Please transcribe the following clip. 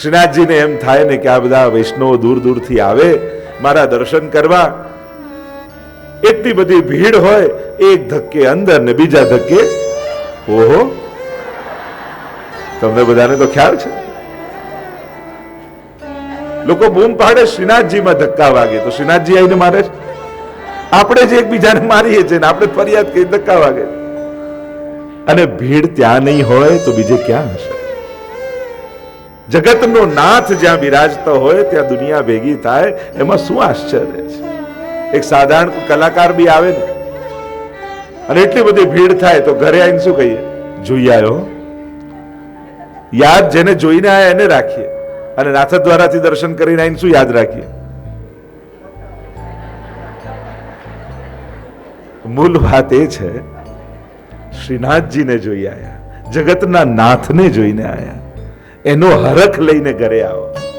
શ્રીનાથજીને એમ થાય ને કે આ બધા વૈષ્ણવો દૂર દૂરથી આવે, મારા દર્શન કરવા. એટલી બધી ભીડ હોય, એક ધક્કે અંદર ને બીજા ધક્કે. ઓહો. તમને બધાને તો ખ્યાલ છે? લોકો બૂમ પાડે શ્રીનાથજીમાં ધક્કા વાગે, તો શ્રીનાથજી આવીને મારે આપણે જે એકબીજાને મારીએ છીએ ને આપણે ફરિયાદ કરી ધક્કા વાગે. અને ભીડ ત્યાં નહીં હોય તો બીજે ક્યાં હશે? જગતનો નાથ જ્યાં બિરાજતો હોય, ત્યાં દુનિયા ભેગી થાય. એમાં શું આશ્ચર્ય છે? એક સાધારણ કલાકાર બી આવે ને, અને એટલી બધી ભીડ થાય તો ઘરે આવીને શું કહીએ? જોઈ આવ્યો યાદ જેને જોઈને આયા એને રાખીએ, અને નાથ દ્વારાથી દર્શન કરીને આવીને શું યાદ રાખીએ? મૂળ વાત એ છે, શ્રીનાથજીને જોઈ આવ્યા જગતના નાથને જોઈને આયા. એનો હરખ લઈને ઘરે આવો.